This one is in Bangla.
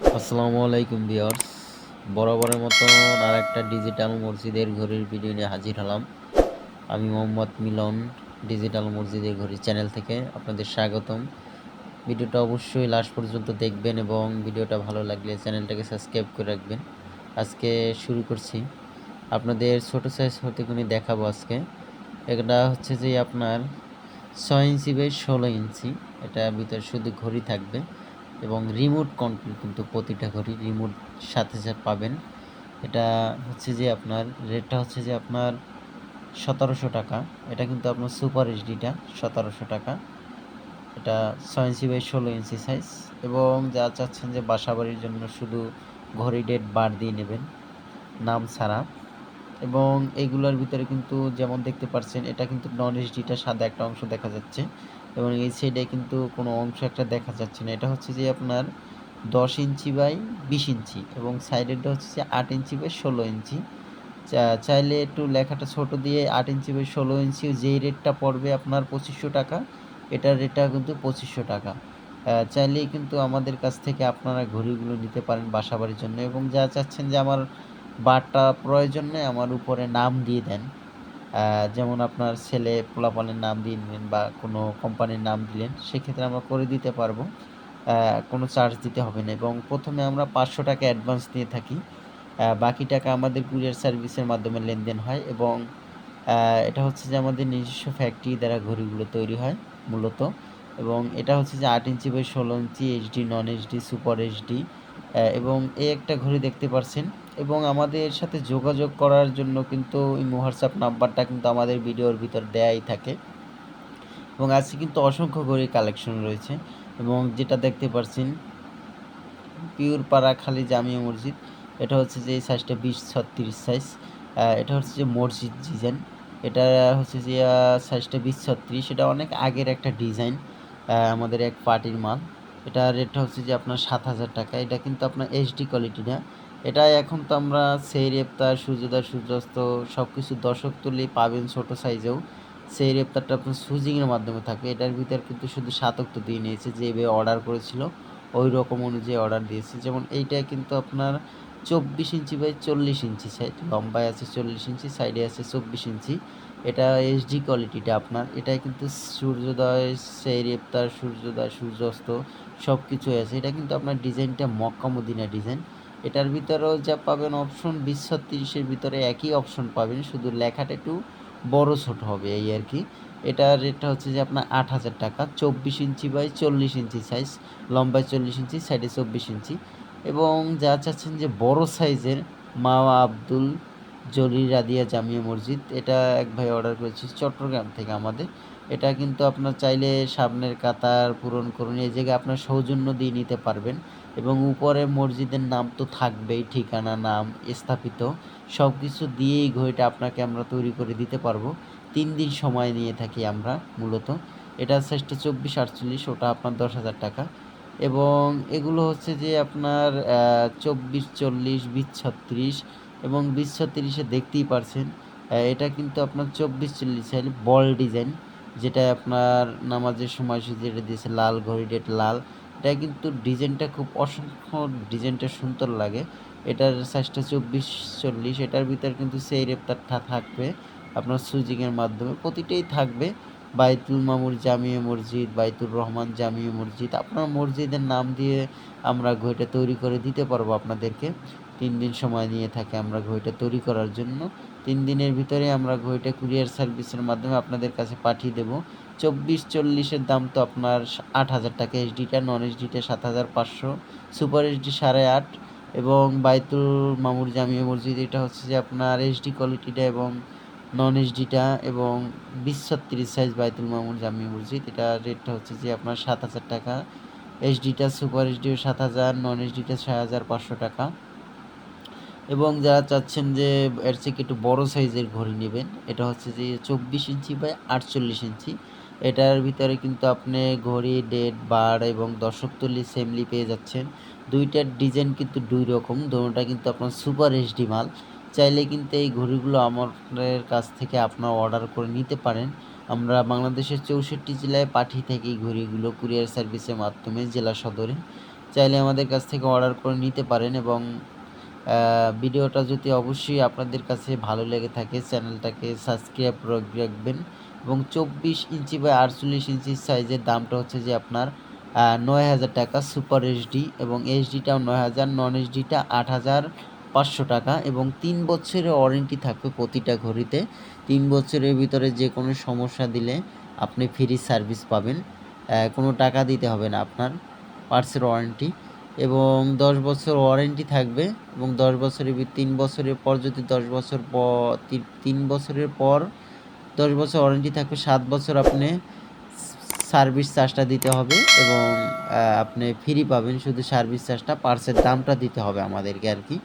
আসসালামু আলাইকুম ভিউয়ার্স। বরাবরের মতো আর একটা ডিজিটাল মসজিদের ঘড়ির ভিডিও নিয়ে হাজির হলাম। আমি মোহাম্মদ মিলন ডিজিটাল মসজিদের ঘড়ির চ্যানেল থেকে আপনাদের স্বাগতম। ভিডিওটা অবশ্যই লাস্ট পর্যন্ত দেখবেন এবং ভিডিওটা ভালো লাগলে চ্যানেলটাকে সাবস্ক্রাইব করে রাখবেন। আজকে শুরু করছি। আপনাদের ছোট সাইজ হতে কোনো দেখাবো আজকে। এটা হচ্ছে যে আপনার ছয় ইঞ্চি বাই ষোলো ইঞ্চি। এটা ভিতরে শুধু ঘড়ি থাকবে। এবং রিমোট কন্ট্রোল কিন্তু প্রতিটা ঘড়ি রিমোট সাথে সাথে পাবেন। এটা হচ্ছে যে আপনার রেটটা হচ্ছে যে আপনার সতেরোশো টাকা। এটা কিন্তু আপনার সুপার এইচডিটা সতেরোশো টাকা। এটা ছয় ইঞ্চি বাই ষোলো ইঞ্চি সাইজ এবং যা চাচ্ছেন যে বাসা বাড়ির জন্য শুধু ঘড়ি ডেট বার দিয়ে নেবেন, নাম ছাড়া। এবং এইগুলোর ভিতরে কিন্তু যেমন দেখতে পাচ্ছেন, এটা কিন্তু নন এইচডিটা সাদা একটা অংশ দেখা যাচ্ছে। এবং এই সাইডে কিন্তু কোনো অংশ একটা দেখা যাচ্ছে না। এটা হচ্ছে যে আপনার দশ ইঞ্চি বাই বিশ ইঞ্চি এবং সাইডেরটা হচ্ছে যে আট ইঞ্চি বাই ষোলো ইঞ্চি। চাইলে একটু লেখাটা ছোট দিয়ে আট ইঞ্চি বাই ষোলো ইঞ্চি যেই রেটটা পড়বে আপনার পঁচিশশো টাকা, এটার রেটটা কিন্তু পঁচিশশো টাকা। চাইলেই কিন্তু আমাদের কাছ থেকে আপনারা ঘড়িগুলো নিতে পারেন বাসাবাড়ির জন্য এবং যা চাচ্ছেন যে আমার বারটা প্রয়োজন নেই, আমার উপরে নাম দিয়ে দেন। যেমন আপনার ছেলে পোলাপানের নাম দিয়ে নিলেন বা কোনো কোম্পানির নাম দিলেন, সেক্ষেত্রে আমরা করে দিতে পারব। কোনো চার্জ দিতে হবে না এবং প্রথমে আমরা পাঁচশো টাকা অ্যাডভান্স নিয়ে থাকি। বাকি টাকা আমাদের কুরিয়ার সার্ভিসের মাধ্যমে লেনদেন হয় এবং এটা হচ্ছে যে আমাদের নিজস্ব ফ্যাক্টরি দ্বারা ঘড়িগুলো তৈরি হয় মূলত এবং এটা হচ্ছে যে আট ইঞ্চি বাই ষোলো inch HD non HD super HD এবং এই একটা ঘড়ি দেখতে পারছেন। এবং আমাদের সাথে যোগাযোগ করার জন্য কিন্তু ইমো হোয়াটসঅ্যাপ নাম্বারটা কিন্তু আমাদের ভিডিওর ভিতর দেয়াই থাকে। এবং আজকে কিন্তু অসংখ্য ঘড়ির কালেকশন রয়েছে। এবং যেটা দেখতে পারছেন পিওর পাড়া খালি জামিয়া মসজিদ। এটা হচ্ছে যে এই সাইজটা বিশ ছত্রিশ সাইজ এটা হচ্ছে যে মসজিদ ডিজাইন এটা হচ্ছে যে সাইজটা বিশ ছত্রিশ। এটা অনেক আগের একটা ডিজাইন আমাদের এক পার্টির মাল। এটা রেটটা হচ্ছে যে আপনার সাত হাজার টাকা। এটা কিন্তু আপনার এইচডি কোয়ালিটি না। এটা এখন তো আমরা সেই রেপ্তার সূর্যোদয় সূর্যাস্ত সব কিছু দশক তুলেই পাবেন ছোটো সাইজেও সেই রেপ্তারটা আপনার সুইজিংয়ের মাধ্যমে থাকবে। এটার ভিতর কিন্তু শুধু সাতক্ত দিয়ে নিয়েছে যেভাবে অর্ডার করেছিল, ওই রকম অনুযায়ী অর্ডার দিয়েছে। যেমন এইটা কিন্তু আপনার চব্বিশ ইঞ্চি বাই চল্লিশ ইঞ্চি সাইড লম্বায় আছে চল্লিশ ইঞ্চি সাইডে আছে চব্বিশ ইঞ্চি। এটা এইচডি কোয়ালিটিটা আপনার। এটা কিন্তু সূর্যোদয়, সেই রেপ্তার, সূর্যোদয়, সূর্যাস্ত সব কিছু আছে। এটা কিন্তু আপনার ডিজাইনটা মক্কা মদিনা ডিজাইন। এটার ভিতরেও যা পাবেন অপশন বিশ ছত্রিশের ভিতরে একই অপশন পাবেন। শুধু লেখাটা একটু বড় ছোট হবে এই আর কি। এটার রেটটা হচ্ছে যে আপনার আট হাজার টাকা। চব্বিশ ইঞ্চি বাই চল্লিশ ইঞ্চি সাইজ লম্বায় চল্লিশ ইঞ্চি সাইডে চব্বিশ ইঞ্চি। এবং যা চাচ্ছেন যে বড় সাইজের মা আব্দুল জলির রাদিয়া জামিয়া মসজিদ, এটা এক ভাই অর্ডার করেছি চট্টগ্রাম থেকে আমাদের। এটা কিন্তু আপনার চাইলে সামনের কাতার, পূরণ করুন, এই জায়গায় আপনার সৌজন্য দিয়ে নিতে পারবেন। এবং উপরে মসজিদের নাম তো থাকবেই, ঠিকানা, নাম, স্থাপিত সব কিছু দিয়েই ঘড়িটা আপনাকে আমরা তৈরি করে দিতে পারব। তিন দিন সময় নিয়ে থাকি আমরা, মূলত। এটা শ্রেষ্ঠ চব্বিশ আটচল্লিশ, ওটা আপনার দশ হাজার টাকা। এবং এগুলো হচ্ছে যে আপনার চব্বিশ, চল্লিশ, বিশ, ছত্রিশ এবং বিশ ছত্রিশে দেখতেই পারছেন। এটা কিন্তু আপনার চব্বিশ চল্লিশ বল ডিজাইন যেটা আপনার নামাজের সময় যেটা দিয়েছে, লাল ঘড়ি, ডেট লাল, এটা কিন্তু ডিজাইনটা খুব অসংখ্য ডিজাইনটা সুন্দর লাগে। এটার সাইজটা চব্বিশ চল্লিশ, এটার ভিতর কিন্তু সেই রেপ্তারটা থাকবে আপনার সুইচিংয়ের মাধ্যমে। প্রতিটাই থাকবে। বাইতুল মামুর জামিয়া মসজিদ, বাইতুর রহমান জামিয়া মসজিদ, আপনার মসজিদের নাম দিয়ে আমরা ঘড়িটা তৈরি করে দিতে পারব আপনাদেরকে। তিন দিন সময় নিয়ে থাকে আমরা ঘড়িটা তৈরি করার জন্য। তিন দিনের ভিতরে আমরা ঘড়িটা কুরিয়ার সার্ভিসের মাধ্যমে আপনাদের কাছে পাঠিয়ে দেবো। চব্বিশ চল্লিশের দাম তো আপনার আট হাজার টাকা এইচডিটা নন এইচডিটা সাত হাজার পাঁচশো। সুপার এইচডি সাড়ে আট এবং বাইতুল মামুর জামিয়া মসজিদ, এটা হচ্ছে যে আপনার এইচডি কোয়ালিটিটা এবং নন এইচডিটা এবং বিশ ছত্রিশ সাইজ বাইতুল মামুর জামিয়া মসজিদ, এটা রেটটা হচ্ছে যে আপনার সাত হাজার টাকা। এইচডিটা সুপার এইচডিও সাত হাজার নন এইচডিটা ছয় হাজার পাঁচশো টাকা। এবং যারা চাচ্ছেন যে এর থেকে একটু বড় সাইজের ঘড়ি নেবেন, এটা হচ্ছে যে চব্বিশ ইঞ্চি বাই আটচল্লিশ ইঞ্চি। এটার ভিতরে কিন্তু আপনি ঘড়ি ডেট বার এবং দশকতলি সেমলি পেয়ে যাচ্ছেন। দুইটার ডিজাইন কিন্তু দুই রকম, দুটোটা কিন্তু আপনার সুপার এইচডি মাল। চাইলে কিন্তু এই ঘড়িগুলো আমাদের কাছ থেকে আপনার অর্ডার করে নিতে পারেন। আমরা বাংলাদেশের চৌষট্টি জেলায় পাঠিয়ে থাকি এই ঘড়িগুলো কুরিয়ার সার্ভিসের মাধ্যমে জেলা সদরে। চাইলে আমাদের কাছ থেকে অর্ডার করে নিতে পারেন এবং ভিডিওটা যদি অবশ্যই আপনাদের কাছে ভালো লেগে থাকে, চ্যানেলটাকে সাবস্ক্রাইব রাখবেন এবং চব্বিশ ইঞ্চি বা আটচল্লিশ ইঞ্চি সাইজের দামটা হচ্ছে যে আপনার নয় হাজার টাকা সুপার এইচডি এবং এইচডিটাও নয় হাজার, নন এইচডিটা আট হাজার পাঁচশো টাকা এবং তিন বছরের ওয়ারেন্টি থাকবে প্রতিটা ঘড়িতে। তিন বছরের ভিতরে যে কোনো সমস্যা দিলে আপনি ফ্রি সার্ভিস পাবেন। কোনো টাকা দিতে হবে না আপনার পার্সের ওয়ারেন্টি। এবং দশ বছর ওয়ারেন্টি থাকবে এবং দশ বছরের তিন বছরের পর যদি দশ বছর পর তিন বছরের পর দশ বছর ওয়ারেন্টি থাকবে, সাত বছর আপনি সার্ভিস চার্জটা দিতে হবে এবং আপনি ফ্রি পাবেন। শুধু সার্ভিস চার্জটা পার্সের দামটা দিতে হবে আমাদেরকে আর কি।